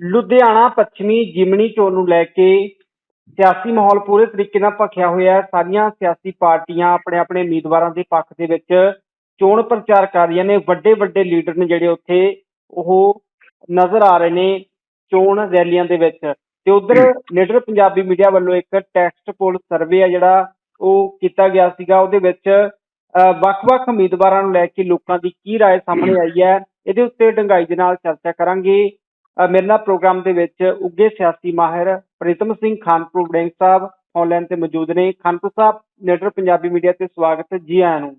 ਲੁਧਿਆਣਾ ਪੱਛਮੀ ਜਿਮਨੀ ਚੋਣ ਨੂੰ ਲੈ ਕੇ ਸਿਆਸੀ ਮਾਹੌਲ ਪੂਰੇ ਤਰੀਕੇ ਨਾਲ ਭਖਿਆ ਹੋਇਆ ਹੈ ਸਾਰੀਆਂ ਸਿਆਸੀ ਪਾਰਟੀਆਂ ਆਪਣੇ ਆਪਣੇ ਉਮੀਦਵਾਰਾਂ ਦੇ ਪੱਖ ਦੇ ਵਿੱਚ ਚੋਣ ਪ੍ਰਚਾਰ ਕਰ ਰਹੀਆਂ ਨੇ ਵੱਡੇ ਵੱਡੇ ਲੀਡਰ ਨੇ ਜਿਹੜੇ ਉੱਥੇ ਉਹ ਨਜ਼ਰ ਆ ਰਹੇ ਨੇ ਚੋਣ ਰੈਲੀਆਂ ਦੇ ਵਿੱਚ ਤੇ ਉਧਰ ਲੀਡਰ ਪੰਜਾਬੀ ਮੀਡੀਆ ਵੱਲੋਂ ਇੱਕ ਟੈਕਸਟ ਪੋਲ ਸਰਵੇ ਆ ਜਿਹੜਾ ਉਹ ਕੀਤਾ ਗਿਆ ਸੀਗਾ ਉਹਦੇ ਵਿੱਚ ਅਹ, ਵੱਖ-ਵੱਖ ਉਮੀਦਵਾਰਾਂ ਨੂੰ ਲੈ ਕੇ ਲੋਕਾਂ ਦੀ ਕੀ رائے ਸਾਹਮਣੇ ਆਈ ਹੈ ਇਹਦੇ ਉੱਤੇ ਡੰਗਾਈ ਦੇ ਨਾਲ ਚਰਚਾ ਕਰਾਂਗੇ ਅਹ, ਮੇਰੇ ਨਾਲ ਪ੍ਰੋਗਰਾਮ ਦੇ ਵਿੱਚ ਉੱਗੇ ਸਿਆਸੀ ਮਾਹਿਰ ਪ੍ਰੀਤਮ ਸਿੰਘ ਖਾਨਪੁਰ ਵੜਿੰਗ ਸਾਹਿਬ ਆਨਲਾਈਨ ਤੇ ਮੌਜੂਦ ਨੇ। ਖਾਨਪੁਰ ਸਾਹਿਬ ਲੀਡਰ ਪੰਜਾਬੀ ਮੀਡੀਆ ਤੇ ਸਵਾਗਤ ਜੀ ਆਇਆਂ ਨੂੰ।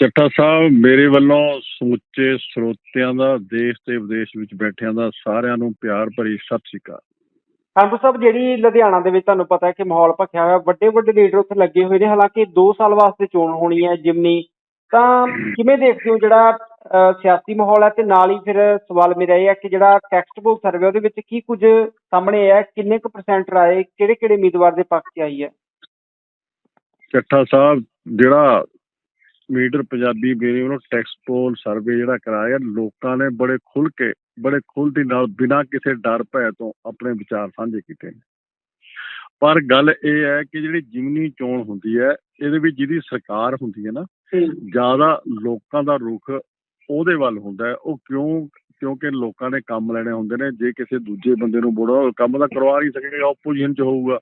ਚੱਠਾ ਸਾਹਿਬ ਮੇਰੇ ਵੱਲੋਂ ਸਮੁੱਚੇ ਸਰੋਤਿਆਂ ਦਾ ਦੇਸ਼ ਤੇ ਵਿਦੇਸ਼ ਵਿੱਚ ਬੈਠਿਆਂ ਦਾ ਸਾਰਿਆਂ ਨੂੰ ਪਿਆਰ ਭਰੀ ਸਤਿ ਸ਼੍ਰੀ ਅਕਾਲ। ਖਾਨਪੁਰ ਸਾਹਿਬ ਜਿਹੜੀ ਲੁਧਿਆਣਾ ਦੇ ਵਿੱਚ ਤੁਹਾਨੂੰ ਪਤਾ ਹੈ ਕਿ ਮਾਹੌਲ ਭਖਿਆ ਹੋਇਆ ਵੱਡੇ ਵੱਡੇ ਲੀਡਰ ਉੱਥੇ ਲੱਗੇ ਹੋਏ ਨੇ। ਹਾਲਾਂਕਿ 2 ਸਾਲ ਵਾਸਤੇ ਚੋਣ ਹੋਣੀ ਹੈ ਜਿਮਨੀ। ਤਾਂ ਕਿਵੇਂ ਦੇਖਦੇ ਹੋ ਜਿਹੜਾ ਸਿਆਸੀ ਮਾਹੌਲ ਹੈ ਤੇ ਨਾਲ ਹੀ ਫਿਰ ਸਵਾਲ ਮੇਰਾ ਇਹ ਹੈ ਕਿ ਜਿਹੜਾ ਟੈਕਸਟ ਬੁੱਕ ਸਰਵੇ ਉਹਦੇ ਵਿੱਚ ਕੀ ਕੁਝ ਸਾਹਮਣੇ ਆਇਆ ਕਿੰਨੇ ਕੁ ਪਰਸੈਂਟ ਰਾਏ ਕਿਹੜੇ ਕਿਹੜੇ ਉਮੀਦਵਾਰ ਦੇ ਪੱਖ 'ਚ ਆਈ ਹੈ? ਚੱਠਾ ਸਾਹਿਬ ਜਿਹੜਾ ਮੀਟਰ ਪੰਜਾਬੀ ਮੇਰੇ ਵੱਲੋਂ ਟੈਕਸਟ ਪੋਲ ਸਰਵੇ ਜਿਹੜਾ ਕਰਾਇਆ ਲੋਕਾਂ ਨੇ ਬੜੇ ਖੁੱਲ ਕੇ ਬੜੇ ਖੁੱਲ੍ਹਦੀ ਨਾਲ ਬਿਨਾਂ ਕਿਸੇ ਡਰ ਭੈ ਤੋਂ ਆਪਣੇ ਵਿਚਾਰ ਸਾਂਝੇ ਕੀਤੇ ਨੇ। ਪਰ ਗੱਲ ਇਹ ਹੈ ਕਿ ਜਿਹੜੀ ਜਿਮਨੀ ਚੋਣ ਹੁੰਦੀ ਹੈ ਇਹਦੇ ਵਿੱਚ ਜਿਹਦੀ ਸਰਕਾਰ ਹੁੰਦੀ ਹੈ ਨਾ ਜ਼ਿਆਦਾ ਲੋਕਾਂ ਦਾ ਰੁਖ ਉਹਦੇ ਵੱਲ ਹੁੰਦਾ ਉਹ ਕਿਉਂ ਕਿਉਂਕਿ ਲੋਕਾਂ ਨੇ ਕੰਮ ਲੈਣੇ ਹੁੰਦੇ ਨੇ। ਜੇ ਕਿਸੇ ਦੂਜੇ ਬੰਦੇ ਨੂੰ ਬੋੜਾ ਕੰਮ ਤਾਂ ਕਰਵਾ ਨਹੀਂ ਸਕੇਗਾ ਆਪੋਜੀਸ਼ਨ ਚ ਹੋਊਗਾ।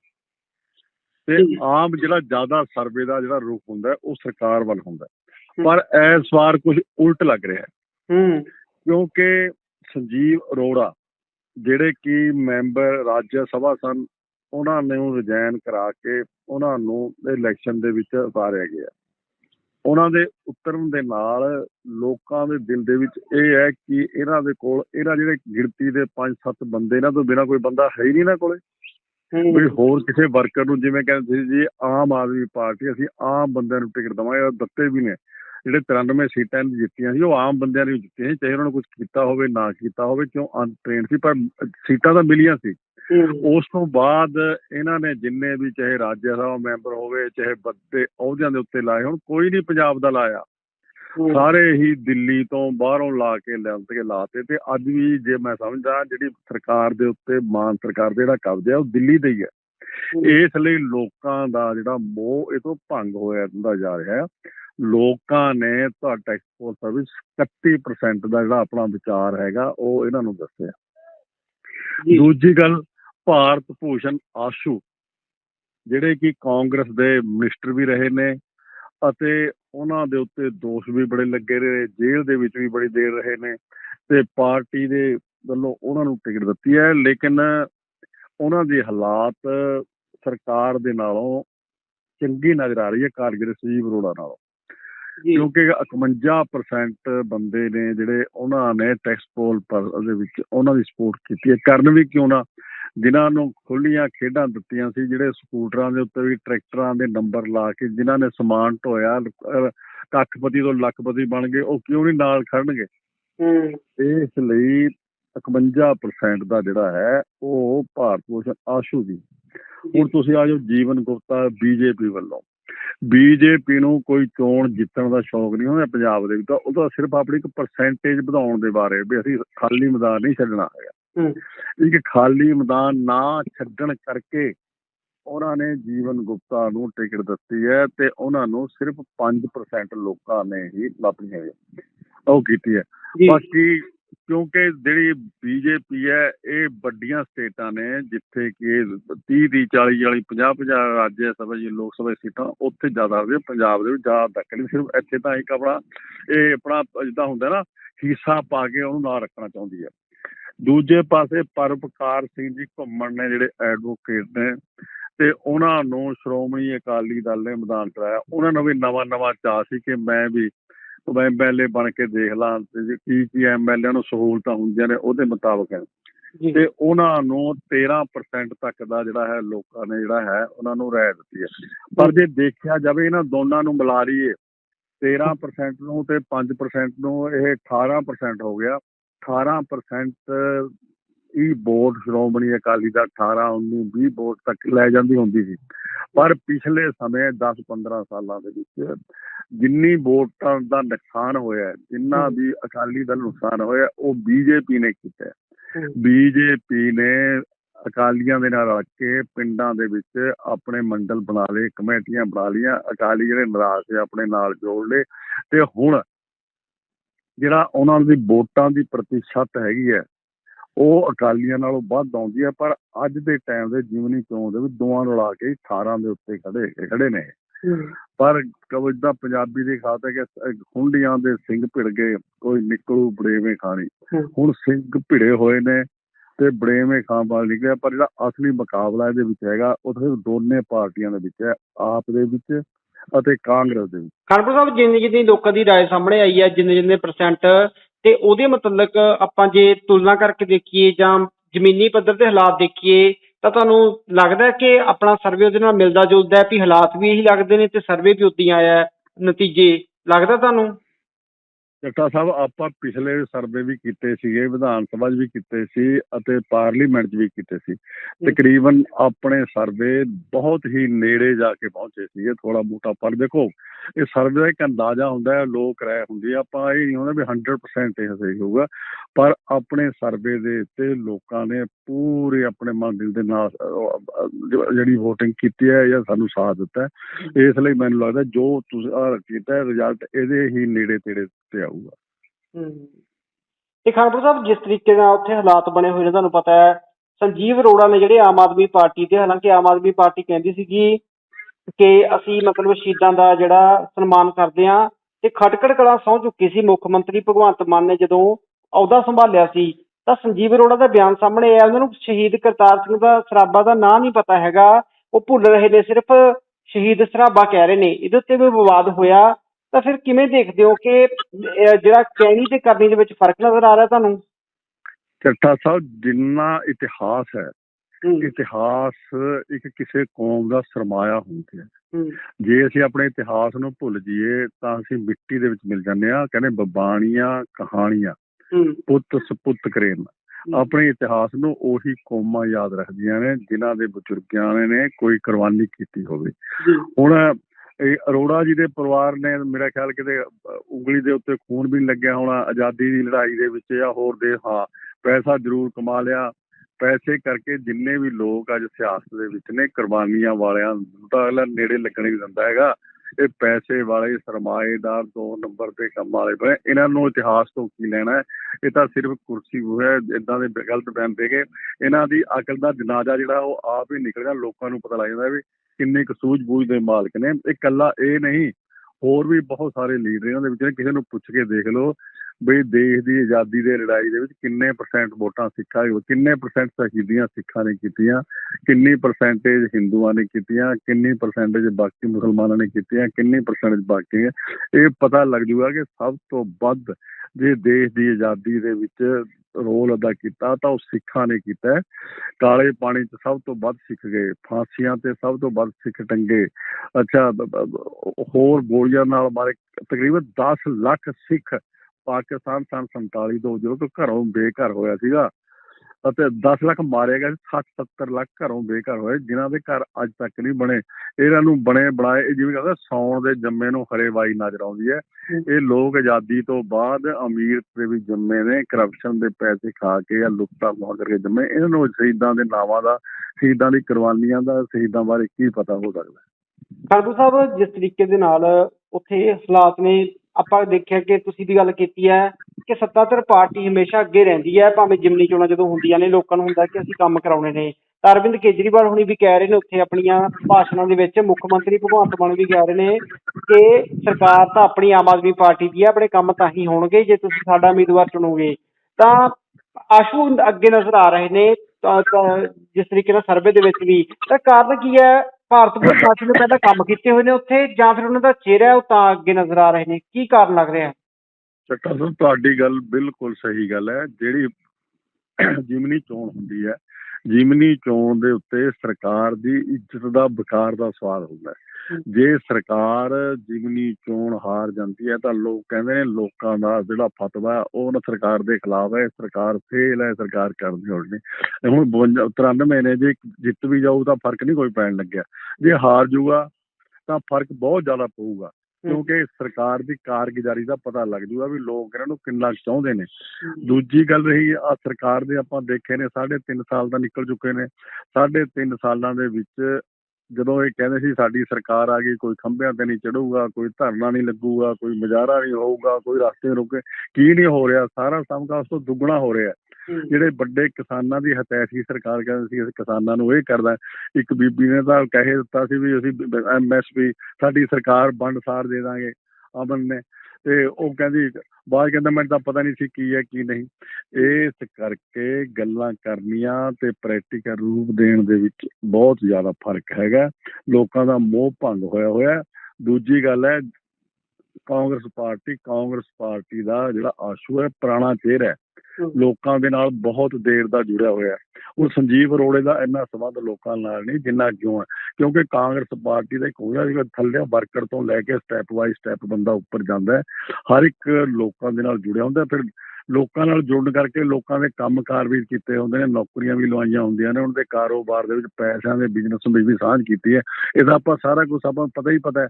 ਤੇ। ਆਮ ਜਿਹੜਾ ਜ਼ਿਆਦਾ ਸਰਵੇ ਦਾ ਜਿਹੜਾ ਰੁਖ ਹੁੰਦਾ ਉਹ ਸਰਕਾਰ ਵੱਲ ਹੁੰਦਾ। ਪਰ ਇਸ ਵਾਰ ਕੁਝ ਉਲਟ ਲੱਗ ਰਿਹਾ ਹੈ। ਹੂੰ। ਕਿਉਂਕਿ ਸੰਜੀਵ ਅਰੋੜਾ ਜਿਹੜੇ ਕਿ ਮੈਂਬਰ ਰਾਜ ਸਭਾ ਸਨ ਉਹਨਾਂ ਨੂੰ ਰਿਜ਼ਾਈਨ ਕਰਾ ਕੇ ਉਹਨਾਂ ਨੂੰ ਇਲੈਕਸ਼ਨ ਦੇ ਵਿੱਚ ਉਤਾਰਿਆ ਗਿਆ ਉਹਨਾਂ ਦੇ ਉਤਰਨ ਦੇ ਨਾਲ ਲੋਕਾਂ ਦੇ ਦਿਲ ਦੇ ਵਿੱਚ ਇਹ ਹੈ ਕਿ ਇਹਨਾਂ ਦੇ ਕੋਲ ਇਹਨਾਂ ਜਿਹੜੇ ਗਿਣਤੀ ਦੇ 5-7 ਬੰਦੇ ਇਹਨਾਂ ਤੋਂ ਬਿਨਾ ਕੋਈ ਬੰਦਾ ਹੈ ਹੀ ਨਹੀਂ ਨਾ ਕੋਲੇ। ਹੂੰ। ਹੋਰ ਕਿਸੇ ਵਰਕਰ ਨੂੰ ਜਿਵੇਂ ਕਹਿੰਦੇ ਸੀ ਜੀ ਆਮ ਆਦਮੀ ਪਾਰਟੀ ਅਸੀਂ ਆਮ ਬੰਦਿਆਂ ਨੂੰ ਟਿਕਟ ਦਵਾਂਗੇ ਦਿੱਤੇ ਵੀ ਨੇ। ਜਿਹੜੇ 93 ਸੀਟਾਂ ਜਿੱਤੀਆਂ ਸੀ ਉਹ ਆਮ ਬੰਦਿਆਂ ਨੇ ਜਿੱਤੀਆਂ ਸੀ ਚਾਹੇ ਉਹਨਾਂ ਨੂੰ ਕੁਝ ਕੀਤਾ ਹੋਵੇ ਨਾ ਕੀਤਾ ਹੋਵੇ ਕਿਉਂ ਅਨਟ੍ਰੇਨਡ ਸੀ ਪਰ ਸੀਟਾਂ ਤਾਂ ਮਿਲੀਆਂ ਸੀ। ਉਸ ਤੋਂ ਬਾਅਦ ਇਹਨਾਂ ਨੇ ਜਿੰਨੇ ਵੀ ਚਾਹੇ ਰਾਜ ਸਭਾ ਮੈਂਬਰ ਹੋਵੇ ਚਾਹੇ ਵੱਡੇ ਅਹੁਦਿਆਂ ਦੇ ਉੱਤੇ ਲਾਏ ਹੁਣ ਕੋਈ ਨਹੀਂ ਪੰਜਾਬ ਦਾ ਲਾਇਆ। ਸਾਰੇ ਹੀ ਦਿੱਲੀ ਤੋਂ ਬਾਹਰੋਂ ਲਾ ਕੇ ਲਿਆਂਦ ਕੇ ਲਾਤੇ ਤੇ ਅੱਜ ਵੀ ਜੇ ਮੈਂ ਸਮਝਦਾ ਜਿਹੜੀ ਸਰਕਾਰ ਦੇ ਉੱਤੇ ਮਾਨ ਸਰਕਾਰ ਦੇ ਜਿਹੜਾ ਕਬਜ਼ਾ ਉਹ ਦਿੱਲੀ ਦਾ ਹੀ ਹੈ। ਇਸ ਲਈ ਲੋਕਾਂ ਦਾ ਜਿਹੜਾ ਮੋਹ ਇਹ ਤੋਂ ਭੰਗ ਹੋਇਆ ਹੁੰਦਾ ਜਾ ਰਿਹਾ ਹੈ। ਲੋਕਾਂ ਨੇ ਤੁਹਾਡਾ ਐਕਸਪੋਰਟ ਸਰਵਿਸ 31% ਦਾ ਜਿਹੜਾ ਆਪਣਾ ਵਿਚਾਰ ਹੈਗਾ ਉਹ ਇਹਨਾਂ ਨੂੰ ਦੱਸਿਆ। ਦੂਜੀ ਗੱਲ ਭਾਰਤ ਭੂਸ਼ਣ ਆਸ਼ੂ ਜਿਹੜੇ ਕਿ ਕਾਂਗਰਸ ਦੇ ਮਿਨਿਸਟਰ ਵੀ ਰਹੇ ਨੇ ਅਤੇ ਉਹਨਾਂ ਦੇ ਉੱਤੇ ਦੋਸ਼ ਵੀ ਬੜੇ ਲੱਗੇ ਰਹੇ ਜੇਲ੍ਹ ਦੇ ਵਿੱਚ ਵੀ ਬੜੀ ਦੇਰ ਰਹੇ ਨੇ ਤੇ ਪਾਰਟੀ ਦੇ ਵੱਲੋਂ ਉਹਨਾਂ ਨੂੰ ਟਿਕਟ ਦਿੱਤੀ ਹੈ ਲੇਕਿਨ ਉਹਨਾਂ ਦੇ ਹਾਲਾਤ ਸਰਕਾਰ ਦੇ ਨਾਲੋਂ ਚੰਗੀ ਨਜ਼ਰ ਆ ਰਹੀ ਹੈ ਕਾਰਗਰ ਸੰਜੀਵ ਅਰੋੜਾ ਨਾਲੋਂ। ਕਿਉਂਕਿ 51% ਬੰਦੇ ਨੇ ਜਿਹੜੇ ਉਹਨਾਂ ਨੇ ਟੈਕਸ ਪੋਲ ਪਰ ਦੇ ਵਿੱਚ ਉਹਨਾਂ ਦੀ ਸਪੋਰਟ ਕੀਤੀ ਹੈ। ਕਰਨ ਵੀ ਕਿਉਂ ਨਾ ਜਿਨ੍ਹਾਂ ਨੂੰ ਖੁੱਲੀਆਂ ਖੇਡਾਂ ਦਿੱਤੀਆਂ ਸੀ ਜਿਹੜੇ ਸਕੂਟਰਾਂ ਦੇ ਉੱਤੇ ਵੀ ਟਰੈਕਟਰਾਂ ਦੇ ਨੰਬਰ ਲਾ ਕੇ ਜਿਨ੍ਹਾਂ ਨੇ ਸਮਾਨ ਢੋਇਆ ਅਹ ਲੱਖਪਤੀ ਤੋਂ ਲੱਖਪਤੀ ਬਣ ਗਏ ਉਹ ਕਿਉਂ ਨਹੀਂ ਨਾਲ ਖੜਨਗੇ ਇਸ ਲਈ 51% ਦਾ ਜਿਹੜਾ ਹੈ ਉਹ ਭਾਰਤ ਭੂਸ਼ਣ ਆਸ਼ੂ ਦੀ ਹੁਣ ਤੁਸੀਂ ਆ ਜਾਓ ਜੀਵਨ ਗੁਪਤਾ ਬੀਜੇਪੀ ਵੱਲੋਂ। ਬੀਜੇਪੀ ਨੂੰ ਕੋਈ ਚੋਣ ਜਿੱਤਣ ਦਾ ਸ਼ੌਕ ਨਹੀਂ ਹੁੰਦਾ ਪੰਜਾਬ ਦੇ ਵਿੱਚ ਤਾਂ ਉਹ ਤਾਂ ਸਿਰਫ ਆਪਣੀ ਇੱਕ ਪਰਸੈਂਟੇਜ ਵਧਾਉਣ ਦੇ ਬਾਰੇ ਵੀ ਅਸੀਂ ਖਾਲੀ ਮੈਦਾਨ ਨਹੀਂ ਛੱਡਣਾ ਹੈਗਾ। ਹੂੰ ਇੱਕ ਖਾਲੀ ਮੈਦਾਨ ਨਾ ਛੱਡਣ ਕਰਕੇ ਉਹਨਾਂ ਨੇ ਜੀਵਨ ਗੁਪਤਾ ਨੂੰ ਟਿਕਟ ਦਿੱਤੀ ਹੈ ਤੇ ਉਹਨਾਂ ਨੂੰ ਸਿਰਫ 5% ਲੋਕਾਂ ਨੇ ਹੀ ਲਾਪੀ ਹੈ ਉਹ ਕੀਤੀ ਹੈ। ਬਾਕੀ ਕਿਉਂਕਿ ਜਿਹੜੀ ਬੀਜੇਪੀ ਹੈ ਇਹ ਵੱਡੀਆਂ ਸਟੇਟਾਂ ਨੇ ਜਿੱਥੇ ਕਿ 30 30 40 40 50 50 ਰਾਜ ਸਭਾ ਜੀ ਲੋਕ ਸਭਾ ਸੀਟਾਂ ਉੱਥੇ ਜ਼ਿਆਦਾ ਹੋਵੇ ਪੰਜਾਬ ਦੇ ਵਿੱਚ ਜ਼ਿਆਦਾ ਤੱਕ ਨਹੀਂ। ਸਿਰਫ ਇੱਥੇ ਤਾਂ ਇੱਕ ਆਪਣਾ ਇਹ ਆਪਣਾ ਜਿੱਦਾਂ ਹੁੰਦਾ ਨਾ ਹਿੱਸਾ ਪਾ ਕੇ ਉਹਨੂੰ ਨਾਲ ਰੱਖਣਾ ਚਾਹੁੰਦੀ ਹੈ। ਦੂਜੇ ਪਾਸੇ ਪਰਪਕਾਰ ਸਿੰਘ ਜੀ ਘੁੰਮਣ ਨੇ ਜਿਹੜੇ ਐਡਵੋਕੇਟ ਨੇ ਤੇ ਉਹਨਾਂ ਨੂੰ ਸ਼੍ਰੋਮਣੀ ਅਕਾਲੀ ਦਲ ਨੇ ਮੈਦਾਨ ਚਲਾਇਆ ਉਹਨਾਂ ਨੂੰ ਵੀ ਨਵਾਂ ਨਵਾਂ ਚਾਅ ਸੀ ਕਿ ਮੈਂ ਵੀ ਐਮਐਲਏ ਬਣ ਕੇ ਦੇਖ ਲਾਂ ਤੇ ਜੇ ਕੀ ਕੀ ਐਮਐਲਏ ਨੂੰ ਸਹੂਲਤਾਂ ਹੁੰਦੀਆਂ ਨੇ ਉਹਦੇ ਮੁਤਾਬਕ ਜੀ। ਤੇ ਉਹਨਾਂ ਨੂੰ 13% ਤੱਕ ਦਾ ਜਿਹੜਾ ਹੈ ਲੋਕਾਂ ਨੇ ਜਿਹੜਾ ਹੈ ਉਹਨਾਂ ਨੂੰ ਰਾਇ ਦਿੱਤੀ ਹੈ। ਪਰ ਜੇ ਦੇਖਿਆ ਜਾਵੇ ਇਹਨਾਂ ਦੋਨਾਂ ਨੂੰ ਮਿਲਾ ਲਈਏ 13% ਨੂੰ ਤੇ 5% ਨੂੰ ਇਹ 18% ਹੋ ਗਿਆ। 18% ਹੀ ਵੋਟ ਸ਼੍ਰੋਮਣੀ ਅਕਾਲੀ ਦਾ 18 19 20 ਵੋਟ ਤੱਕ ਲੈ ਜਾਂਦੀ ਹੁੰਦੀ ਸੀ। ਪਰ ਪਿਛਲੇ ਸਮੇਂ 10 15 ਸਾਲਾਂ ਦੇ ਵਿੱਚ ਜਿੰਨੀ ਵੋਟਾਂ ਦਾ ਨੁਕਸਾਨ ਹੋਇਆ ਜਿੰਨਾ ਵੀ ਅਕਾਲੀ ਦਲ ਨੁਕਸਾਨ ਹੋਇਆ ਉਹ ਬੀਜੇਪੀ ਨੇ ਕੀਤਾ। ਬੀਜੇਪੀ ਨੇ ਅਕਾਲੀਆਂ ਦੇ ਨਾਲ ਰਲ ਕੇ ਪਿੰਡਾਂ ਦੇ ਵਿੱਚ ਆਪਣੇ ਮੰਡਲ ਬਣਾ ਲਏ ਕਮੇਟੀਆਂ ਬਣਾ ਲਈਆਂ ਅਕਾਲੀ ਜਿਹੜੇ ਨਾਰਾਜ਼ ਸੀ ਆਪਣੇ ਨਾਲ ਜੋੜ ਲਏ। ਤੇ ਹੁਣ ਜਿਹੜਾ ਉਹਨਾਂ ਦੀ ਵੋਟਾਂ ਦੀ ਪ੍ਰਤੀਸ਼ਤ ਹੈਗੀ ਹੈ ਉਹ ਅਕਾਲੀਆਂ ਨਾਲੋਂ ਵੱਧ ਆਉਂਦੀ ਹੈ ਪਰ ਅੱਜ ਦੇ ਟਾਈਮ ਦੇ ਜੀਵਨੀ ਚੋਣ ਦੇ ਵਿੱਚ ਦੋਵਾਂ ਨੂੰ ਲਾ ਕੇ 18 ਦੇ ਉੱਤੇ ਖੜੇ ਖੜੇ ਨੇ। ਪਰ ਕਵਿਤਾ ਪੰਜਾਬੀ ਦੀ ਖਾਤ ਕਿ ਹੁੰਡੀਆਂ ਦੇ ਸਿੰਘ ਭਿੜ ਗਏ ਕੋਈ ਨਿਕਲੂ ਬੜੇਵੇਂ ਖਾਣੀ। ਹੁਣ ਸਿੰਘ ਭਿੜੇ ਹੋਏ ਨੇ ਤੇ ਬੜੇਵੇਂ ਖਾਣ ਵਾਲ ਨਿਕਲਿਆ ਪਰ ਜਿਹੜਾ ਅਸਲੀ ਮੁਕਾਬਲਾ ਇਹਦੇ ਵਿੱਚ ਹੈਗਾ ਉਹ ਦੋਨੇ ਪਾਰਟੀਆਂ ਦੇ ਵਿੱਚ ਹੈ ਆਪ ਦੇ ਵਿੱਚ ਅਤੇ ਕਾਂਗਰਸ ਦੇ ਵਿੱਚ ਖਾਨਪੁਰ ਸਾਹਿਬ ਜਿੰਨੀ ਜਿੰਨੀ ਲੋਕਾਂ ਦੀ رائے ਸਾਹਮਣੇ ਆਈ ਹੈ ਜਿੰਨੇ ਜਿੰਨੇ ਪਰਸੈਂਟ ਤੇ ਉਹਦੇ ਮੁਤਲਕ ਆਪਾਂ ਜੇ ਤੁਲਨਾ ਕਰਕੇ ਦੇਖੀਏ ਜਾਂ ਜ਼ਮੀਨੀ ਪੱਧਰ ਤੇ ਹਾਲਾਤ ਦੇਖੀਏ ਤਾਂ ਤੁਹਾਨੂੰ ਲੱਗਦਾ ਹੈ ਕਿ ਆਪਣਾ ਸਰਵੇ ਉਹਦੇ ਨਾਲ ਮਿਲਦਾ ਜੁਲਦਾ ਹੈ ਵੀ ਹਾਲਾਤ ਵੀ ਇਹੀ ਲੱਗਦੇ ਨੇ ਤੇ ਸਰਵੇ ਵੀ ਉਦਾਂ ਹੀ ਆਇਆ ਹੈ, ਨਤੀਜੇ ਲੱਗਦਾ ਤੁਹਾਨੂੰ ਜੱਟਾ ਸਾਹਿਬ ਆਪਾਂ ਪਿਛਲੇ ਸਰਵੇ ਵੀ ਕੀਤੇ ਸੀਗੇ ਵਿਧਾਨ ਸਭਾ 'ਚ ਵੀ ਕੀਤੇ ਸੀ ਅਤੇ ਪਾਰਲੀਮੈਂਟ 'ਚ ਵੀ ਕੀਤੇ ਸੀ। ਤਕਰੀਬਨ ਆਪਣੇ ਸਰਵੇ ਬਹੁਤ ਹੀ ਨੇੜੇ ਜਾ ਕੇ ਪਹੁੰਚੇ ਸੀਗੇ ਥੋੜਾ ਮੋਟਾ ਪਰ ਦੇਖੋ ਇਹ ਸਰਵੇ ਦਾ ਇੱਕ ਅੰਦਾਜ਼ਾ ਹੁੰਦਾ ਹੈ ਲੋਕ ਰਾਏ ਹੁੰਦੀ ਹੈ ਆਪਾਂ ਇਹ ਨਹੀਂ ਹੁੰਦਾ ਵੀ 100% ਇਹ ਸਹੀ ਹੋਊਗਾ ਪਰ ਆਪਣੇ ਸਰਵੇ ਦੇ ਉੱਤੇ ਲੋਕਾਂ ਨੇ ਪੂਰੇ ਆਪਣੇ ਮਨ ਦਿਲ ਦੇ ਨਾਲ ਜਿਹੜੀ VOTING ਕੀਤੀ ਹੈ ਜਾਂ ਸਾਨੂੰ ਸਾਥ ਦਿੱਤਾ ਇਸ ਲਈ ਮੈਨੂੰ ਲੱਗਦਾ ਜੋ ਤੁਸੀਂ ਆਹ ਕੀਤਾ ਰਿਜ਼ਲਟ ਇਹਦੇ ਹੀ ਨੇੜੇ ਤੇੜੇ ਤੇ ਆਊਗਾ ਤੇ ਖਾਨਪੁਰ ਸਾਹਿਬ ਜਿਸ ਤਰੀਕੇ ਨਾਲ ਉੱਥੇ ਹਾਲਾਤ ਬਣੇ ਹੋਏ ਨੇ ਤੁਹਾਨੂੰ ਪਤਾ ਹੈ, ਸੰਜੀਵ ਅਰੋੜਾ ਨੇ ਜਿਹੜੇ ਆਮ ਆਦਮੀ ਪਾਰਟੀ ਦੇ, ਹਾਲਾਂਕਿ ਆਮ ਆਦਮੀ ਪਾਰਟੀ ਕਹਿੰਦੀ ਸੀਗੀ ਕਿ ਅਸੀਂ ਮਤਲਬ ਸ਼ਹੀਦਾਂ ਦਾ ਜਿਹੜਾ ਸਨਮਾਨ ਕਰਦੇ ਹਾਂ ਤੇ ਖਟਕੜ ਕਲਾਂ ਸਹੁੰ ਚੁੱਕੀ ਸੀ ਮੁੱਖ ਮੰਤਰੀ ਭਗਵੰਤ ਮਾਨ ਨੇ ਜਦੋਂ ਅਹੁਦਾ ਸੰਭਾਲਿਆ ਸੀ, ਤਾਂ ਸੰਜੀਵ ਅਰੋੜਾ ਦਾ ਬਿਆਨ ਸਾਹਮਣੇ ਆਇਆ, ਉਹਨਾਂ ਨੂੰ ਸ਼ਹੀਦ ਕਰਤਾਰ ਸਿੰਘ ਦਾ ਸਰਾਬਾ ਦਾ ਨਾਂ ਨਹੀਂ ਪਤਾ ਹੈਗਾ, ਉਹ ਭੁੱਲ ਰਹੇ ਨੇ, ਸਿਰਫ ਸ਼ਹੀਦ ਸਰਾਬਾ ਕਹਿ ਰਹੇ ਨੇ, ਇਹਦੇ ਉੱਤੇ ਵੀ ਵਿਵਾਦ ਹੋਇਆ। ਤਾਂ ਫਿਰ ਕਿਵੇਂ ਦੇਖਦੇ ਹੋ ਕਿ ਜਿਹੜਾ ਕਹਿਣੀ ਤੇ ਕਰਨੀ ਦੇ ਵਿੱਚ ਫ਼ਰਕ ਨਜ਼ਰ ਆ ਰਿਹਾ ਤੁਹਾਨੂੰ? ਚੱਠਾ ਸਾਹਿਬ ਜਿੰਨਾ ਇਤਿਹਾਸ ਹੈ ਇਤਿਹਾਸ ਇੱਕ ਕਿਸੇ ਕੌਮ ਦਾ ਸਰਮਾਇਆ ਹੁੰਦਾ ਹੈ। ਜੇ ਅਸੀਂ ਆਪਣੇ ਇਤਿਹਾਸ ਨੂੰ ਭੁੱਲ ਜਾਈਏ ਤਾਂ ਅਸੀਂ ਮਿੱਟੀ ਦੇ ਵਿੱਚ ਮਿਲ ਜਾਂਦੇ ਆ ਕਹਿੰਦੇ ਬਬਾਣੀਆਂ ਕਹਾਣੀਆਂ ਪੁੱਤ ਸਪੁੱਤ ਕਰੇਨ। ਆਪਣੇ ਇਤਿਹਾਸ ਨੂੰ ਉਹੀ ਕੌਮਾਂ ਯਾਦ ਰੱਖਦੀਆਂ ਨੇ ਜਿਨ੍ਹਾਂ ਦੇ ਬਜ਼ੁਰਗਾਂ ਨੇ ਕੋਈ ਕੁਰਬਾਨੀ ਕੀਤੀ ਹੋਵੇ। ਹੁਣ ਇਹ ਅਰੋੜਾ ਜੀ ਦੇ ਪਰਿਵਾਰ ਨੇ ਮੇਰਾ ਖਿਆਲ ਕਿਤੇ ਅਹ, ਉਂਗਲੀ ਦੇ ਉੱਤੇ ਖੂਨ ਵੀ ਨਹੀਂ ਲੱਗਿਆ ਹੋਣਾ ਆਜ਼ਾਦੀ ਦੀ ਲੜਾਈ ਦੇ ਵਿੱਚ ਜਾਂ ਹੋਰ ਦੇ ਹਾਂ ਪੈਸਾ ਜ਼ਰੂਰ ਕਮਾ ਲਿਆ। ਪੈਸੇ ਕਰਕੇ ਜਿੰਨੇ ਵੀ ਲੋਕ ਅੱਜ ਸਿਆਸਤ ਦੇ ਵਿੱਚ ਨੇ ਕੁਰਬਾਨੀਆਂ ਵਾਲਿਆਂ ਨੂੰ ਤਾਂ ਅਗਲਾ ਨੇੜੇ ਲੱਗਣ ਨਹੀਂ ਦਿੰਦਾ ਹੈਗਾ। ਇਹ ਪੈਸੇ ਵਾਲੇ ਸਰਮਾਏਦਾਰ ਦੋ ਨੰਬਰ ਤੇ ਕੰਮ ਵਾਲੇ ਪਏ ਇਹਨਾਂ ਨੂੰ ਇਤਿਹਾਸ ਤੋਂ ਕੀ ਲੈਣਾ ਹੈ? ਇਹ ਤਾਂ ਸਿਰਫ ਕੁਰਸੀ ਉਹ ਹੈ ਇਦਾਂ ਦੇ ਗਲਤ ਬੈਨ ਦੇ ਕੇ ਇਹਨਾਂ ਦੀ ਅਕਲ ਦਾ ਜਨਾਜ਼ਾ ਜਿਹੜਾ ਉਹ ਆਪ ਹੀ ਨਿਕਲ ਗਿਆ। ਲੋਕਾਂ ਨੂੰ ਪਤਾ ਲੱਗ ਜਾਂਦਾ ਵੀ ਕਿੰਨੇ ਕੁ ਸੂਝ-ਬੂਝ ਦੇ ਮਾਲਕ ਨੇ। ਇਹ ਇਕੱਲਾ ਇਹ ਨਹੀਂ, ਹੋਰ ਵੀ ਬਹੁਤ ਸਾਰੇ ਲੀਡਰ ਇਹਨਾਂ ਦੇ ਵਿੱਚ ਕਿਸੇ ਨੂੰ ਪੁੱਛ ਕੇ ਦੇਖ ਲਓ। ਵੀ ਦੇਸ਼ ਦੀ ਆਜ਼ਾਦੀ ਦੇ ਲੜਾਈ ਦੇ ਵਿੱਚ ਕਿੰਨੇ ਪਰਸੈਂਟ ਵੋਟਾਂ ਸਿੱਖਾਂ ਕਿੰਨੇ ਪਰਸੈਂਟ ਸ਼ਹੀਦੀਆਂ ਸਿੱਖਾਂ ਨੇ ਕੀਤੀਆਂ, ਕਿੰਨੀ ਪਰਸੈਂਟੇਜ ਹਿੰਦੂਆਂ ਨੇ ਕੀਤੀਆਂ, ਕਿੰਨੀ ਪਰਸੈਂਟੇਜ ਬਾਕੀ ਮੁਸਲਮਾਨਾਂ ਨੇ ਕੀਤੀਆਂ, ਕਿੰਨੀ ਪਰਸੈਂਟੇਜ ਬਾਕੀ ਹੈ। ਇਹ ਪਤਾ ਲੱਗ ਜੂਗਾ ਕਿ ਸਭ ਤੋਂ ਵੱਧ ਜੇ ਦੇਸ਼ ਦੀ ਆਜ਼ਾਦੀ ਦੇ ਵਿੱਚ ਰੋਲ ਅਦਾ ਕੀਤਾ ਤਾਂ ਉਹ ਸਿੱਖਾਂ ਨੇ ਕੀਤਾ ਕਾਲੇ ਪਾਣੀ 'ਚ ਸਭ ਤੋਂ ਵੱਧ ਸਿੱਖ ਗਏ, ਫਾਂਸੀਆਂ ਤੇ ਸਭ ਤੋਂ ਵੱਧ ਸਿੱਖ ਟੰਗੇ। ਅੱਛਾ ਹੋਰ ਗੋਲੀਆਂ ਨਾਲ ਮਾਰੇ ਤਕਰੀਬਨ 10 ਲੱਖ ਸਿੱਖ ਪਾਕਿਸਤਾਨ ਸਨ 47 ਤੋਂ ਜਦੋਂ ਕਿ ਘਰੋਂ ਬੇਘਰ ਹੋਇਆ ਸੀਗਾ ਅਤੇ 10 ਲੱਖ ਮਾਰੇ ਗਏ 60 70 ਲੱਖ ਘਰੋਂ ਬੇਘਰ ਹੋਏ, ਜਿਨ੍ਹਾਂ ਦੇ ਘਰ ਅੱਜ ਤੱਕ ਨਹੀਂ ਬਣੇ। ਇਹਨਾਂ ਨੂੰ ਬਣੇ, ਬਣਾਏ ਜਿਵੇਂ ਕਹਿੰਦਾ ਸੌਣ ਦੇ ਜੰਮੇ ਨੂੰ ਹਰੇਵਾਈ ਨਜ਼ਰ ਆਉਂਦੀ ਹੈ। ਇਹ ਲੋਕ ਆਜ਼ਾਦੀ ਤੋਂ ਬਾਅਦ ਅਮੀਰ ਤੇ ਵੀ ਜੰਮੇ ਨੇ ਕਰਪਸ਼ਨ ਦੇ ਪੈਸੇ ਖਾ ਕੇ ਜਾਂ ਲੁੱਟਾਂ ਮਾਰ ਕਰਕੇ ਜੰਮੇ। ਇਹਨਾਂ ਨੂੰ ਸ਼ਹੀਦਾਂ ਦੇ ਨਾਵਾਂ ਦਾ, ਸ਼ਹੀਦਾਂ ਦੀ ਕੁਰਬਾਨੀਆਂ ਦਾ, ਸ਼ਹੀਦਾਂ ਬਾਰੇ ਕੀ ਪਤਾ ਹੋ ਸਕਦਾ ਖਾਲਸਾ ਸਾਹਿਬ, ਜਿਸ ਤਰੀਕੇ ਦੇ ਨਾਲ ਉੱਥੇ ਹਾਲਾਤ ਨੇ ਆਪਾਂ ਦੇਖਿਆ ਕਿ ਤੁਸੀਂ ਵੀ ਗੱਲ ਕੀਤੀ ਹੈ ਕਿ ਸੱਤਾਧਰ ਪਾਰਟੀ ਹਮੇਸ਼ਾ ਅੱਗੇ ਰਹਿੰਦੀ ਹੈ, ਭਾਵੇਂ ਜਿਮਨੀ ਚੋਣਾਂ ਜਦੋਂ ਹੁੰਦੀਆਂ ਨੇ, ਲੋਕਾਂ ਨੂੰ ਹੁੰਦਾ ਕਿ ਅਸੀਂ ਕੰਮ ਕਰਾਉਣੇ ਨੇ। ਤਾਂ ਅਰਵਿੰਦ ਕੇਜਰੀਵਾਲ ਹੁਣੀ ਵੀ ਕਹਿ ਰਹੇ ਨੇ ਉੱਥੇ ਆਪਣੀਆਂ ਭਾਸ਼ਣਾਂ ਦੇ ਵਿੱਚ, ਮੁੱਖ ਮੰਤਰੀ ਭਗਵੰਤ ਮਾਨ ਵੀ ਕਹਿ ਰਹੇ ਨੇ ਕਿ ਸਰਕਾਰ ਤਾਂ ਆਪਣੀ ਆਮ ਆਦਮੀ ਪਾਰਟੀ ਦੀ ਹੈ, ਆਪਣੇ ਕੰਮ ਤਾਂ ਹੀ ਹੋਣਗੇ, ਜੇ ਤੁਸੀਂ ਸਾਡਾ ਉਮੀਦਵਾਰ ਚੁਣੋਗੇ। ਤਾਂ ਆਸ਼ੂ ਅੱਗੇ ਨਜ਼ਰ ਆ ਰਹੇ ਨੇ, ਤਾਂ- ਤਾਂ ਜਿਸ ਤਰੀਕੇ ਨਾਲ ਸਰਵੇ ਦੇ ਵਿੱਚ ਵੀ। ਤਾਂ ਕਾਰਨ ਕੀ ਹੈ? ਭਾਰਤ ਭੂਸ਼ਣ ਨੇ ਪਹਿਲਾਂ ਕੰਮ ਕੀਤੇ ਹੋਏ ਨੇ ਉੱਥੇ, ਜਾਂ ਫਿਰ ਉਹਨਾਂ ਦਾ ਚਿਹਰਾ ਉਹ ਤਾਂ ਅੱਗੇ ਨਜ਼ਰ ਆ ਰਹੇ ਨੇ? ਕੀ ਕਾਰਨ ਲੱਗ ਰਿਹਾ? ਚੱਕਾ ਸਾਹਿਬ, ਤੁਹਾਡੀ ਗੱਲ ਬਿਲਕੁਲ ਸਹੀ ਗੱਲ ਹੈ। ਜਿਹੜੀ ਜਿਮਨੀ ਚੋਣ ਹੁੰਦੀ ਹੈ ਜਿਮਨੀ ਚੋਣ ਦੇ ਉੱਤੇ ਸਰਕਾਰ ਦੀ ਇੱਜ਼ਤ ਦਾ ਵਿਕਾਰ ਦਾ ਸਵਾਲ ਹੁੰਦਾ ਹੈ। ਜੇ ਸਰਕਾਰ ਜਿਮਨੀ ਚੋਣ ਹਾਰ ਜਾਂਦੀ ਹੈ ਤਾਂ ਲੋਕ ਕਹਿੰਦੇ ਨੇ ਲੋਕਾਂ ਦਾ ਜਿਹੜਾ ਫਤਵਾ ਉਹ ਨਾ ਸਰਕਾਰ ਦੇ ਖਿਲਾਫ ਹੈ, ਸਰਕਾਰ ਫੇਲ ਹੈ, ਸਰਕਾਰ ਕਰਦੀ ਹੋਣੀ ਨਹੀਂ। ਹੁਣ 52 93 ਨੇ ਜੇ ਜਿੱਤ ਵੀ ਜਾਊ ਤਾਂ ਫ਼ਰਕ ਨਹੀਂ ਕੋਈ ਪੈਣ ਲੱਗਿਆ। ਜੇ ਹਾਰ ਜੂਗਾ ਤਾਂ ਫ਼ਰਕ ਬਹੁਤ ਜ਼ਿਆਦਾ ਪਊਗਾ। ਕਿਉਂਕਿ ਸਰਕਾਰ ਦੀ ਕਾਰਗੁਜ਼ਾਰੀ ਦਾ ਪਤਾ ਲੱਗ ਜੂਗਾ ਵੀ ਲੋਕ ਇਹਨਾਂ ਨੂੰ ਕਿੰਨਾ ਚਾਹੁੰਦੇ ਨੇ। ਦੂਜੀ ਗੱਲ ਰਹੀ ਆ ਸਰਕਾਰ ਦੇ ਆਪਾਂ ਦੇਖੇ ਨੇ ਸਾਢੇ ਤਿੰਨ ਸਾਲ ਦਾ ਨਿਕਲ ਚੁੱਕੇ ਨੇ। ਸਾਢੇ ਤਿੰਨ ਸਾਲਾਂ ਦੇ ਵਿੱਚ ਜਦੋਂ ਇਹ ਕਹਿੰਦੇ ਸੀ ਸਾਡੀ ਸਰਕਾਰ ਆ ਗਈ ਕੋਈ ਖੰਭਿਆਂ ਤੇ ਨਹੀਂ ਚੜੂਗਾ ਕੋਈ ਧਰਨਾ ਨਹੀਂ ਲੱਗੂਗਾ ਕੋਈ ਮੁਜ਼ਾਹਰਾ ਨਹੀਂ ਹੋਊਗਾ ਕੋਈ ਰਸਤੇ ਰੁਕੇ ਕੀ ਨਹੀਂ ਹੋ ਰਿਹਾ ਸਾਰਾ ਸਮਕਾ ਉਸ ਤੋਂ ਦੁੱਗਣਾ ਹੋ ਰਿਹਾ। ਜਿਹੜੇ ਵੱਡੇ ਕਿਸਾਨਾਂ ਦੀ ਹਤੈਸ਼ੀ ਸਰਕਾਰ ਕਹਿੰਦੀ ਸੀ ਅਸੀਂ ਕਿਸਾਨਾਂ ਨੂੰ ਇਹ ਕਰਦਾ ਇੱਕ ਬੀਬੀ ਨੇ ਤਾਂ ਕਹਿ ਦਿੱਤਾ ਸੀ ਵੀ ਅਸੀਂ ਐਮਐਸਪੀ ਸਾਡੀ ਸਰਕਾਰ ਵੰਡ ਸਾਰ ਦੇ ਦਾਂਗੇ, ਅਮਨ ਨੇ। ਤੇ ਉਹ ਕਹਿੰਦੀ, ਬਾਅਦ ਕਹਿੰਦਾ, ਮੈਨੂੰ ਤਾਂ ਪਤਾ ਨਹੀਂ ਸੀ ਕੀ ਹੈ, ਕੀ ਨਹੀਂ। ਇਸ ਕਰਕੇ ਗੱਲਾਂ ਕਰਨੀਆਂ ਤੇ ਪ੍ਰੈਕਟੀਕਲ ਰੂਪ ਦੇਣ ਦੇ ਵਿੱਚ ਬਹੁਤ ਜ਼ਿਆਦਾ ਫ਼ਰਕ ਹੈਗਾ। ਲੋਕਾਂ ਦਾ ਮੋਹ ਭੰਗ ਹੋਇਆ ਹੋਇਆ ਦੂਜੀ ਗੱਲ ਹੈ, ਕਾਂਗਰਸ ਪਾਰਟੀ ਕਾਂਗਰਸ ਪਾਰਟੀ ਦਾ ਜਿਹੜਾ ਆਸ਼ੂ ਹੈ, ਪੁਰਾਣਾ ਚਿਹਰਾ ਹੈ। ਲੋਕਾਂ ਦੇ ਨਾਲ ਬਹੁਤ ਦੇਰ ਦਾ ਜੁੜਿਆ ਹੋਇਆ ਹੈ। ਉਹ ਸੰਜੀਵ ਅਰੋੜੇ ਦਾ ਇੰਨਾ ਸੰਬੰਧ ਲੋਕਾਂ ਨਾਲ ਨਹੀਂ ਜਿੰਨਾ ਕਿਉਂ ਹੈ। ਕਿਉਂਕਿ ਕਾਂਗਰਸ ਪਾਰਟੀ ਦਾ ਇੱਕ ਹੋਇਆ ਜਿਹੜਾ ਥੱਲੇ ਵਰਕਰ ਤੋਂ ਲੈ ਕੇ ਸਟੈਪ ਬਾਈ ਸਟੈਪ ਬੰਦਾ ਉੱਪਰ ਜਾਂਦਾ ਹੈ। ਹਰ ਇੱਕ ਲੋਕਾਂ ਦੇ ਨਾਲ ਜੁੜਿਆ ਹੁੰਦਾ ਫਿਰ ਲੋਕਾਂ ਨਾਲ ਜੁੜਨ ਕਰਕੇ ਲੋਕਾਂ ਦੇ ਕੰਮਕਾਰ ਵੀ ਕੀਤੇ ਹੁੰਦੇ ਨੇ ਨੌਕਰੀਆਂ ਵੀ ਲਵਾਈਆਂ ਹੁੰਦੀਆਂ ਨੇ ਉਹਨਾਂ ਦੇ ਕਾਰੋਬਾਰ ਦੇ ਵਿੱਚ ਪੈਸਿਆਂ ਦੇ ਬਿਜ਼ਨਸ ਵਿੱਚ ਵੀ ਸਾਂਝ ਕੀਤੀ ਹੈ। ਇਹਦਾ ਆਪਾਂ ਸਾਰਾ ਕੁਝ ਆਪਾਂ ਪਤਾ ਹੀ ਪਤਾ ਹੈ।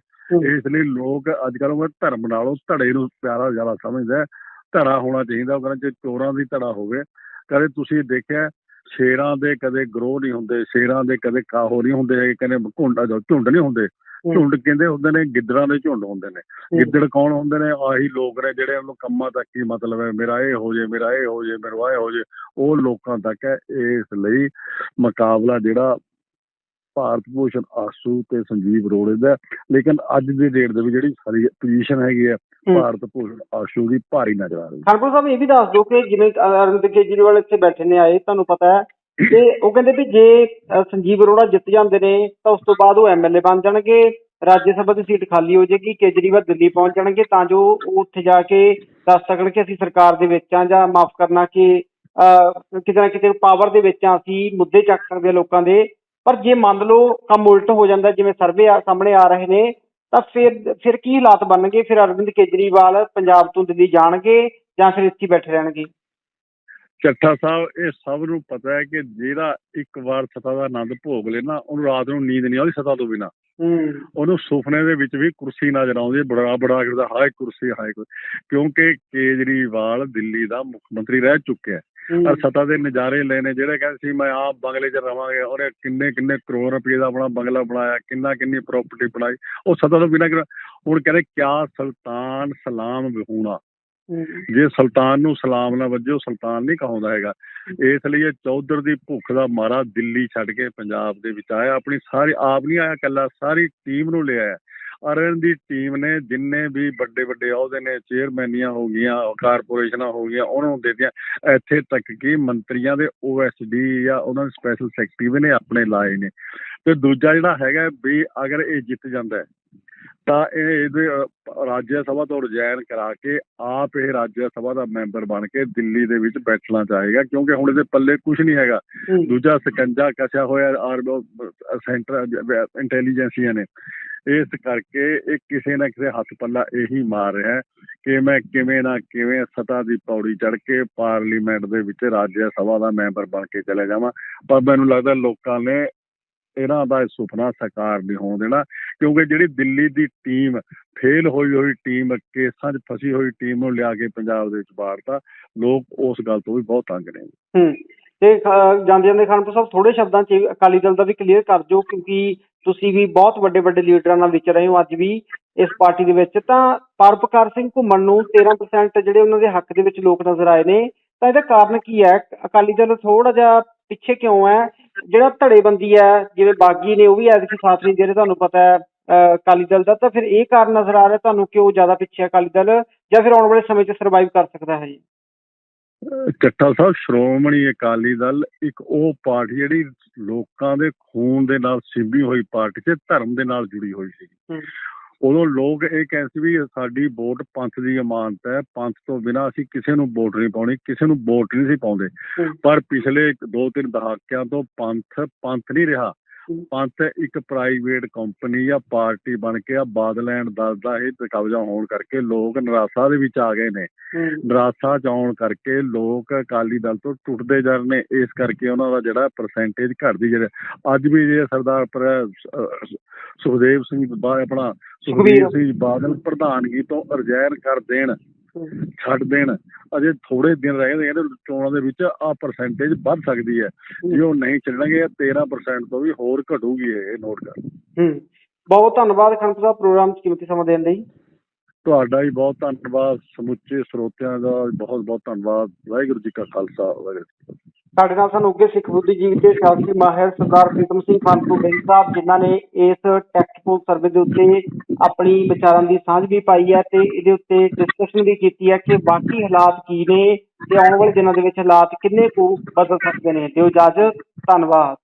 ਇਸ ਲਈ ਲੋਕ ਅੱਜ ਕੱਲ੍ਹ ਉਹ ਧਰਮ ਨਾਲੋਂ ਧੜੇ ਨੂੰ ਪਿਆਰਾ ਜ਼ਿਆਦਾ ਸਮਝਦਾ ਹੈ। ਧੜਾ ਹੋਣਾ ਚਾਹੀਦਾ ਉਹ ਕਹਿੰਦੇ ਜੇ ਚੋਰਾਂ ਦੀ ਧੜਾ ਹੋਵੇ ਕਦੇ ਤੁਸੀਂ ਦੇਖਿਆ ਸ਼ੇਰਾਂ ਦੇ ਕਦੇ ਗਰੋਹ ਨਹੀਂ ਹੁੰਦੇ ਸ਼ੇਰਾਂ ਦੇ ਕਦੇ ਕਾਹੋ ਨਹੀਂ ਹੁੰਦੇ ਕਹਿੰਦੇ ਘੁੰਡਾ ਜੋ ਝੁੰਡ ਨਹੀਂ ਹੁੰਦੇ ਝੁੰਡ ਕਹਿੰਦੇ ਹੁੰਦੇ ਨੇ ਗਿੱਦੜਾਂ ਦੇ ਝੁੰਡ ਹੁੰਦੇ ਨੇ ਗਿੱਦੜ ਕੌਣ ਹੁੰਦੇ ਨੇ ਆਹੀ ਲੋਕ ਨੇ ਜਿਹੜੇ ਉਹਨੂੰ ਕੰਮਾਂ ਤੱਕ ਹੀ ਮਤਲਬ ਹੈ ਮੇਰਾ ਇਹ ਹੋ ਜੇ ਮੇਰਾ ਇਹ ਹੋ ਜੇ ਮੇਰਾ ਇਹ ਹੋ ਜੇ ਉਹ ਲੋਕਾਂ ਤੱਕ ਹੈ ਇਸ ਲਈ ਮੁਕਾਬਲਾ ਜਿਹੜਾ ਭਾਰਤ ਭੂਸ਼ਣ ਆਸੂ ਤੇ ਸੰਜੀਵ ਰੋੜੇ ਦਾ। ਲੇਕਿਨ ਅੱਜ ਦੀ ਡੇਟ ਦੇ ਵਿੱਚ ਜਿਹੜੀ ਸਾਰੀ ਪੋਜੀਸ਼ਨ ਹੈਗੀ ਹੂੰ। ਭਾਰਤ ਭੂਸ਼ਣ ਆਸੂ ਦੀ ਭਾਰੀ ਨਜ਼ਰ ਆ ਰਹੀ। ਹੈ ਖਾਨਪੁਰ ਸਾਹਿਬ ਇਹ ਵੀ ਦੱਸ ਦਿਓ ਕਿ ਜਿਵੇਂ ਅਰਵਿੰਦ ਕੇਜਰੀਵਾਲ ਇੱਥੇ ਬੈਠੇ ਨੇ ਆਏ ਤੁਹਾਨੂੰ ਪਤਾ ਹੈ ਤੇ ਉਹ ਕਹਿੰਦੇ ਵੀ ਜੇ ਸੰਜੀਵ ਅਰੋੜਾ ਜਿੱਤ ਜਾਂਦੇ ਨੇ ਤਾਂ ਉਸ ਤੋਂ ਬਾਅਦ ਉਹ ਐਮਐਲਏ ਬਣ ਜਾਣਗੇ ਰਾਜ ਸਭਾ ਦੀ ਸੀਟ ਖਾਲੀ ਹੋ ਜਾਏਗੀ ਕੇਜਰੀਵਾਲ ਦਿੱਲੀ ਪਹੁੰਚ ਜਾਣਗੇ ਤਾਂ ਜੋ ਉਹ ਉੱਥੇ ਜਾ ਕੇ ਦੱਸ ਸਕਣ ਕਿ ਅਸੀਂ ਸਰਕਾਰ ਦੇ ਵਿੱਚ ਆ ਜਾਂ ਮਾਫ ਕਰਨਾ ਕਿ ਕਿਤੇ ਨਾ ਕਿਤੇ ਪਾਵਰ ਦੇ ਵਿੱਚ ਆ ਅਸੀਂ ਮੁੱਦੇ ਚੱਕ ਸਕਦੇ ਲੋਕਾਂ ਦੇ। ਪਰ ਜੇ ਮੰਨ ਲਓ ਕੰਮ ਉਲਟ ਹੋ ਜਾਂਦਾ ਜਿਵੇਂ ਸਰਵੇ ਆ ਸਾਹਮਣੇ ਆ ਰਹੇ ਨੇ ਤਾਂ ਫਿਰ ਫਿਰ ਕੀ ਹਾਲਾਤ ਬਣਨਗੇ? ਫਿਰ ਅਰਵਿੰਦ ਕੇਜਰੀਵਾਲ ਪੰਜਾਬ ਤੋਂ ਦਿੱਲੀ ਜਾਣਗੇ ਜਾਂ ਫਿਰ ਇੱਥੇ ਬੈਠੇ ਰਹਿਣਗੇ? ਚੱਠਾ ਸਾਹਿਬ ਇਹ ਸਭ ਨੂੰ ਪਤਾ ਹੈ ਕਿ ਜਿਹੜਾ ਇੱਕ ਵਾਰ ਸਤਾ ਦਾ ਆਨੰਦ ਭੋਗ ਲੇ ਨਾ ਉਹਨੂੰ ਰਾਤ ਨੂੰ ਨੀਂਦ ਨਹੀਂ ਆਉਂਦੀ ਸਤਾ ਤੋਂ ਬਿਨਾ। ਉਹਨੂੰ ਸੁਪਨੇ ਦੇ ਵਿੱਚ ਵੀ ਕੁਰਸੀ ਨਜ਼ਰ ਆਉਂਦੀ ਬੜਾ ਬੜਾ ਕਰਦਾ ਹਾਏ ਕੁਰਸੀ ਹਾਏ ਕਿਉਂਕਿ ਕੇਜਰੀਵਾਲ ਦਿੱਲੀ ਦਾ ਮੁੱਖ ਮੰਤਰੀ ਰਹਿ ਚੁੱਕਿਆ ਔਰ ਸਤਾ ਦੇ ਨਜ਼ਾਰੇ ਲੈਣੇ ਜਿਹੜੇ ਕਹਿੰਦੇ ਸੀ ਮੈਂ ਆਪ ਬੰਗਲੇ 'ਚ ਰਵਾਂਗੇ ਉਹਨੇ ਕਿੰਨੇ ਕਿੰਨੇ ਕਰੋੜ ਰੁਪਏ ਦਾ ਆਪਣਾ ਬੰਗਲਾ ਬਣਾਇਆ ਕਿੰਨਾ ਕਿੰਨੀ ਪ੍ਰਾਪਰਟੀ ਬਣਾਈ। ਉਹ ਸਤਾ ਤੋਂ ਬਿਨਾਂ ਹੁਣ ਕਹਿੰਦੇ ਕਿਆ ਸੁਲਤਾਨ ਸਲਾਮ ਵਿਹੂਣਾ। ਜੇ ਸੁਲਤਾਨ ਨੂੰ ਸਲਾਮ ਨਾ ਵੱਜੇ ਸੁਲਤਾਨ ਨਹੀਂ ਕਹਾਉਂਦਾ ਹੈਗਾ। ਇਸ ਲਈ ਇਹ ਚੌਧਰ ਦੀ ਭੁੱਖ ਦਾ ਮਾਰਾ ਦਿੱਲੀ ਛੱਡ ਕੇ ਪੰਜਾਬ ਦੇ ਵਿੱਚ ਆਇਆ। ਆਪਣੀ ਸਾਰੀ, ਆਪ ਨਹੀਂ ਆਇਆ ਇਕੱਲਾ, ਸਾਰੀ ਟੀਮ ਨੂੰ ਲਿਆਇਆ। ਅਰਨ ਦੀ ਟੀਮ ਨੇ ਜਿੰਨੇ ਵੀ ਵੱਡੇ ਵੱਡੇ ਅਹੁਦੇ ਨੇ ਚੇਅਰਮੈਨੀਆਂ ਹੋ ਗਈਆਂ ਕਾਰਪੋਰੇਸ਼ਨਾਂ ਹੋ ਗਈਆਂ, ਉਹਨਾਂ ਨੂੰ ਦੇ ਦਿੱਤੀਆਂ। ਇੱਥੇ ਤੱਕ ਕਿ ਮੰਤਰੀਆਂ ਦੇ ਓਐਸਡੀ ਜਾਂ ਉਹਨਾਂ ਦੇ ਸਪੈਸ਼ਲ ਸੈਕਟਰੀ ਵੀ ਨੇ, ਆਪਣੇ ਲਾਏ ਨੇ। ਤੇ ਦੂਜਾ ਜਿਹੜਾ ਹੈਗਾ ਵੀ ਅਗਰ ਇਹ ਜਿੱਤ ਜਾਂਦਾ ਹੈ, ਤਾਂ ਇਹ ਇਹਦੇ ਰਾਜ ਸਭਾ ਤੋਂ ਰਿਜ਼ਾਈਨ ਕਰਾ ਕੇ ਆਪ ਇਹ ਰਾਜ ਸਭਾ ਦਾ ਮੈਂਬਰ ਬਣ ਕੇ ਦਿੱਲੀ ਦੇ ਵਿੱਚ ਬੈਠਣਾ ਚਾਹੇਗਾ ਕਿਉਂਕਿ ਹੁਣ ਇਹਦੇ ਪੱਲੇ ਕੁਝ ਨਹੀਂ ਹੈਗਾ। ਦੂਜਾ ਸਕੰਜਾ ਕਸਿਆ ਹੋਇਆ ਆਰ ਸੈਂਟਰ ਇੰਟੈਲੀਜੈਂਸੀਆਂ ਨੇ। ਇਸ ਕਰਕੇ ਇਹ ਕਿਸੇ ਨਾ ਕਿਸੇ ਹੱਥ ਪੱਲਾ ਇਹੀ ਮਾਰ ਰਿਹਾ ਹੈ ਕਿ ਮੈਂ ਕਿਵੇਂ ਨਾ ਕਿਵੇਂ ਸਤਾ ਦੀ ਪੌੜੀ ਚੜ੍ਹ ਕੇ ਪਾਰਲੀਮੈਂਟ ਦੇ ਵਿੱਚ ਰਾਜ ਸਭਾ ਦਾ ਮੈਂਬਰ ਬਣ ਕੇ ਚਲੇ ਜਾਵਾਂ। ਪਰ ਮੈਨੂੰ ਲੱਗਦਾ ਲੋਕਾਂ ਨੇ ਇਹਨਾਂ ਦਾ ਸੁਪਨਾ ਸਾਕਾਰ ਨਹੀਂ ਹੋਣ ਦੇਣਾ ਕਿਉਂਕਿ ਜਿਹੜੀ ਦਿੱਲੀ ਦੀ ਟੀਮ ਫੇਲ ਹੋਈ ਹੋਈ ਟੀਮ, ਕੇਸਾਂ 'ਚ ਫਸੀ ਹੋਈ ਟੀਮ ਨੂੰ ਲਿਆ ਕੇ ਪੰਜਾਬ ਦੇ ਵਿੱਚ ਬਾੜਤਾ ਲੋਕ ਉਸ ਗੱਲ ਤੋਂ ਵੀ ਬਹੁਤ ਤੰਗ ਨੇ। ਹੂੰ, ਤੇ ਜਾਂਦੇ ਜਾਂਦੇ ਖਾਨਪੁਰ ਸਾਹਿਬ ਥੋੜੇ ਸ਼ਬਦਾਂ 'ਚ ਅਕਾਲੀ ਦਲ ਦਾ ਵੀ ਕਲੀਅਰ ਕਰ ਦਿਓ, ਕਿਉਂਕਿ ਤੁਸੀਂ ਵੀ ਬਹੁਤ ਵੱਡੇ ਵੱਡੇ ਲੀਡਰਾਂ ਨਾਲ ਵਿਚਰ ਰਹੇ ਹੋ ਅੱਜ ਵੀ ਇਸ ਪਾਰਟੀ ਦੇ ਵਿੱਚ। ਤਾਂ ਪਰਪਕਾਰ ਸਿੰਘ ਘੁੰਮਣ ਨੂੰ 13% ਜਿਹੜੇ ਉਹਨਾਂ ਦੇ ਹੱਕ ਦੇ ਵਿੱਚ ਲੋਕ ਨਜ਼ਰ ਆਏ ਨੇ, ਤਾਂ ਇਹਦਾ ਕਾਰਨ ਕੀ ਹੈ? ਅਕਾਲੀ ਦਲ ਥੋੜਾ ਜਿਹਾ ਪਿੱਛੇ ਕਿਉਂ ਹੈ? ਜਿਹੜਾ ਧੜੇਬੰਦੀ ਹੈ, ਜਿਵੇਂ ਬਾਗੀ ਨੇ ਉਹ ਵੀ ਐਤਕੀ ਸਾਥ ਨਹੀਂ ਦੇ ਰਹੇ, ਤੁਹਾਨੂੰ ਪਤਾ ਹੈ। ਅਕਾਲੀ ਦਲ ਦਾ ਤਾਂ ਫਿਰ ਇਹ ਕਾਰਨ ਨਜ਼ਰ ਆ ਰਿਹਾ ਤੁਹਾਨੂੰ ਕਿ ਉਹ ਜ਼ਿਆਦਾ ਪਿੱਛੇ ਹੈ ਅਕਾਲੀ ਦਲ ਜਾਂ ਫਿਰ ਆਉਣ ਵਾਲੇ ਸਮੇਂ 'ਚ ਸਰਵਾਈਵ ਕਰ ਸਕਦਾ ਹੈ ਜੀ ਚੱਟਾ ਸਾਹਿਬ ਸ਼੍ਰੋਮਣੀ ਅਕਾਲੀ ਦਲ ਇੱਕ ਉਹ ਪਾਰਟੀ ਜਿਹੜੀ ਲੋਕਾਂ ਦੇ ਖੂਨ ਦੇ ਨਾਲ ਸਿੱਭੀ ਹੋਈ ਪਾਰਟੀ ਤੇ ਧਰਮ ਦੇ ਨਾਲ ਜੁੜੀ ਹੋਈ ਸੀ। ਉਦੋਂ ਲੋਕ ਇਹ ਕਹਿੰਦੇ ਸੀ ਵੀ ਸਾਡੀ ਵੋਟ ਪੰਥ ਦੀ ਅਮਾਨਤ ਹੈ ਪੰਥ ਤੋਂ ਬਿਨਾਂ ਅਸੀਂ ਕਿਸੇ ਨੂੰ ਵੋਟ ਨਹੀਂ ਪਾਉਣੀ ਕਿਸੇ ਨੂੰ ਵੋਟ ਨਹੀਂ ਸੀ ਪਾਉਂਦੇ। ਪਰ ਪਿਛਲੇ ਇੱਕ ਦੋ ਤਿੰਨ ਦਹਾਕਿਆਂ ਤੋਂ ਪੰਥ ਪੰਥ ਨਹੀਂ ਰਿਹਾ ਪੰਥ ਇੱਕ ਪ੍ਰਾਈਵੇਟ ਕੰਪਨੀ ਆ ਪਾਰਟੀ ਬਣ ਕੇ ਆ ਬਾਦਲੈਂਡ ਦਲ ਦਾ ਇਹ ਕਬਜ਼ਾ ਹੋਣ ਕਰਕੇ ਲੋਕ ਨਿਰਾਸ਼ਾ ਦੇ ਵਿੱਚ ਆ ਗਏ ਨੇ। ਨਿਰਾਸ਼ਾ ਚ ਆਉਣ ਕਰਕੇ ਲੋਕ ਅਕਾਲੀ ਦਲ ਤੋਂ ਟੁੱਟਦੇ ਜਾ ਰਹੇ ਨੇ। ਇਸ ਕਰਕੇ ਉਹਨਾਂ ਦਾ ਜਿਹੜਾ ਪਰਸੈਂਟੇਜ ਘਟਦੀ ਜਿਹੜਾ ਅੱਜ ਵੀ ਜੇ ਸਰਦਾਰ ਸੁਖਦੇਵ ਸਿੰਘ ਬਾ ਆਪਣਾ ਸੁਖਬੀਰ। ਸਿੰਘ ਬਾਦਲ ਪ੍ਰਧਾਨਗੀ ਤੋਂ ਰਿਜ਼ਾਇਨ ਕਰ ਦੇਣ। ਛੱਡ ਦੇਣ। ਅਜੇ ਥੋੜੇ ਦਿਨ ਰਹਿ ਗਏ ਨੇ ਚੋਣਾਂ ਦੇ ਵਿੱਚ ਆ ਪਰਸੈਂਟੇਜ ਵੱਧ ਸਕਦੀ ਹੈ। ਜੇ ਉਹ ਨਹੀਂ ਚੱਲਣਗੇ 13% ਤੋਂ ਵੀ ਹੋਰ ਘਟੂਗੀ ਇਹ ਨੋਟ ਕਰ। ਹੂੰ। ਬਹੁਤ ਧੰਨਵਾਦ ਖੰਡ ਸਾਹਿਬ ਪ੍ਰੋਗਰਾਮ 'ਚ ਕੀਮਤੀ ਸਮਾਂ ਦੇਣ ਲਈ। ਤੁਹਾਡਾ ਵੀ ਬਹੁਤ ਧੰਨਵਾਦ ਸਮੁੱਚੇ ਸਰੋਤਿਆਂ ਦਾ ਬਹੁਤ ਬਹੁਤ ਧੰਨਵਾਦ। ਵਾਹਿਗੁਰੂ ਜੀ ਕਾ ਖਾਲਸਾ ਵਾਹਿਗੁਰੂ ਸਾਡੇ ਨਾਲ ਸਾਨੂੰ ਉੱਗੇ ਸਿੱਖ ਬੁੱਧੀਜੀਵੀ ਤੇ ਸਿਆਸੀ ਮਾਹਿਰ ਸਰਦਾਰ ਪ੍ਰੀਤਮ ਸਿੰਘ ਖਾਨਪੁਰ ਬੈਂਕ ਸਾਹਿਬ, ਜਿਨ੍ਹਾਂ ਨੇ ਇਸ ਟੈਕਸਟਬੁੱਕ ਸਰਵੇ ਦੇ ਉੱਤੇ ਆਪਣੀ ਵਿਚਾਰਾਂ ਦੀ ਸਾਂਝ ਵੀ ਪਾਈ ਹੈ ਤੇ ਇਹਦੇ ਉੱਤੇ ਡਿਸਕਸ਼ਨ ਵੀ ਕੀਤੀ ਹੈ ਕਿ ਬਾਕੀ ਹਾਲਾਤ ਕੀ ਨੇ ਤੇ ਆਉਣ ਵਾਲੇ ਦਿਨਾਂ ਦੇ ਵਿੱਚ ਹਾਲਾਤ ਕਿੰਨੇ ਕੁ ਬਦਲ ਸਕਦੇ ਨੇ। ਦਿਓ ਇਜਾਜ਼ਤ, ਧੰਨਵਾਦ।